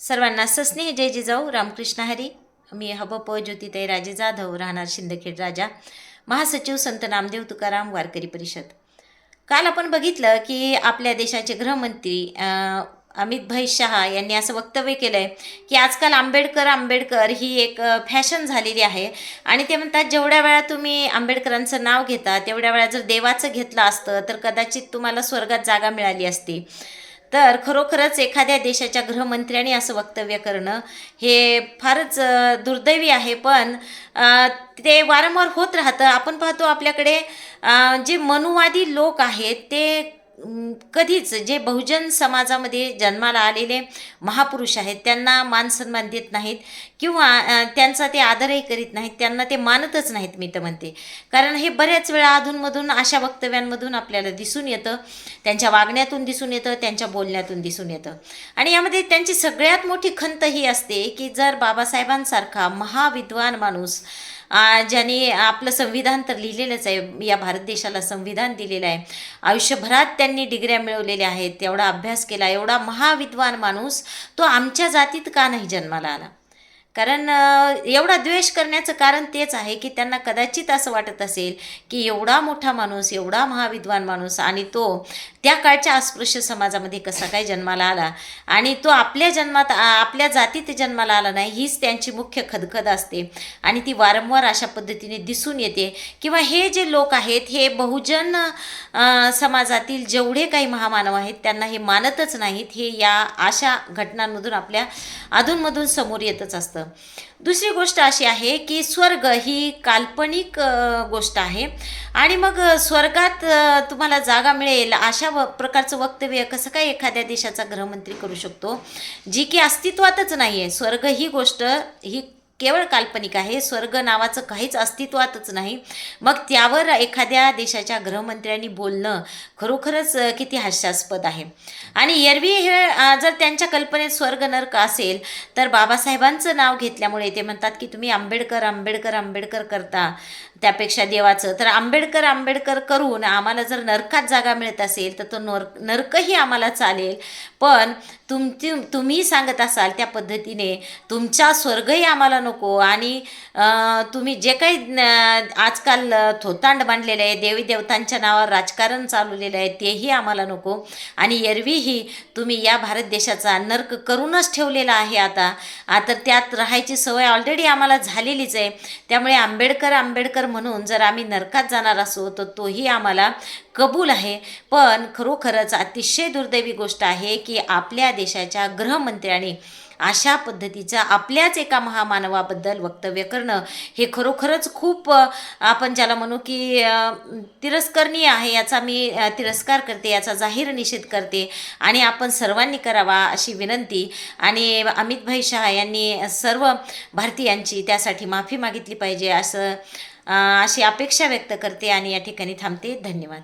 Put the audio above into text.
सर्वांना सस्नेह. जय जिजाऊ रामकृष्ण हरी. मी हबप ज्योतिताई राजे जाधव. राहणार शिंदखेड राजा. महासचिव संत नामदेव तुकाराम वारकरी परिषद. काल आपण बघितलं की आपल्या देशाचे गृहमंत्री अमित भाई शहा यांनी असं वक्तव्य केलं आहे की आजकाल आंबेडकर आंबेडकर ही एक फॅशन झालेली आहे. आणि ते म्हणतात जेवढ्या वेळा तुम्ही आंबेडकरांचं नाव घेता तेवढ्या वेळा जर देवाचं घेतलं असतं तर कदाचित तुम्हाला स्वर्गात जागा मिळाली असती. तर खरोखरच एखाद्या देशाच्या गृहमंत्र्यांनी असं वक्तव्य करणं हे फारच दुर्दैवी आहे. पण ते वारंवार होत राहतं. आपण पाहतो आपल्याकडे जे मनुवादी लोक आहेत ते कधीच जे बहुजन समाजामध्ये जन्माला आलेले महापुरुष आहेत त्यांना मान सन्मान देत नाहीत किंवा त्यांचा ते आदरही करीत नाहीत त्यांना ते मानतच नाहीत मी तर म्हणते. कारण हे बऱ्याच वेळा अधूनमधून अशा वक्तव्यांमधून आपल्याला दिसून येतं. त्यांच्या वागण्यातून दिसून येतं त्यांच्या बोलण्यातून दिसून येतं. आणि यामध्ये त्यांची सगळ्यात मोठी खंत ही असते की जर बाबासाहेबांसारखा महाविद्वान माणूस ज्यांनी आपलं संविधान तर लिहिलेलंच आहे या भारत देशाला संविधान दिलेलं आहे. आयुष्यभरात त्यांनी डिग्र्या मिळवलेल्या आहेत तेवढा अभ्यास केला एवढा महाविद्वान माणूस तो आमच्या जातीत का नाही जन्माला आला? कारण एवढा द्वेष करण्याचं कारण तेच आहे की त्यांना कदाचित असं वाटत असेल की एवढा मोठा माणूस एवढा महाविद्वान माणूस आणि तो त्या काळच्या अस्पृश्य समाजामध्ये कसा काय जन्माला आला आणि तो आपल्या जन्मात आपल्या जातीत जन्माला आला नाही हीच त्यांची मुख्य खदखद असते आणि ती वारंवार अशा पद्धतीने दिसून येते. किंवा हे जे लोक आहेत हे बहुजन समाजातील जेवढे काही महामानव आहेत त्यांना हे मानतच नाहीत. हे या अशा घटनांमधून आपल्या अधूनमधून समोर येतच असतं. दुसरी गोष्ट अशी आहे की स्वर्ग ही काल्पनिक गोष्ट आहे. आणि मग स्वर्गात तुम्हाला जागा मिळेल अशा व प्रकारचं वक्तव्य कसं काय एखाद्या देशाचा गृहमंत्री करू शकतो? जी की अस्तित्वातच नाही आहे स्वर्ग ही गोष्ट ही केवळ काल्पनिक आहे. स्वर्ग नावाचं काहीच अस्तित्वातच नाही. मग त्यावर एखाद्या देशाच्या गृहमंत्र्यांनी बोलणं खरोखरच किती हास्यास्पद आहे. आणि एरवी हे जर त्यांच्या कल्पनेत स्वर्ग नर्क असेल तर बाबासाहेबांचं नाव घेतल्यामुळे ते म्हणतात की तुम्ही आंबेडकर आंबेडकर आंबेडकर करता त्यापेक्षा देवाचं. तर आंबेडकर आंबेडकर करून आम्हाला जर नरकात जागा मिळत असेल तर तो नर नर्कही आम्हाला चालेल. पण तुमची तुम्ही सांगत असाल त्या पद्धतीने तुमचा स्वर्गही आम्हाला नको आणि तुम्ही जे काही आजकाल थोतांड बांधलेलं आहे देवी देवतांच्या नावावर राजकारण चालवलेलं आहे तेही आम्हाला नको. आणि एरवीही तुम्ही या भारत देशाचा नर्क करूनच ठेवलेला आहे आता. आता त्यात राहायची सवय ऑलरेडी आम्हाला झालेलीच आहे. त्यामुळे आंबेडकर आंबेडकर म्हणून जर आम्ही नरकात जाणार असो तर तोही आम्हाला कबूल आहे. पण खरोखरच अतिशय दुर्दैवी गोष्ट आहे की आपल्या देशाच्या गृहमंत्र्यांनी अशा पद्धतीचं आपल्याच एका महामानवाबद्दल वक्तव्य करणं हे खरोखरच खूप आपण ज्याला म्हणू की तिरस्करणीय आहे याचा मी तिरस्कार करते याचा जाहीर निषेध करते. आणि आपण सर्वांनी करावा अशी विनंती. आणि अमितभाई शहा यांनी सर्व भारतीयांची त्यासाठी माफी मागितली पाहिजे असं अशी अपेक्षा व्यक्त करते. आणि या ठिकाणी थांबते. धन्यवाद.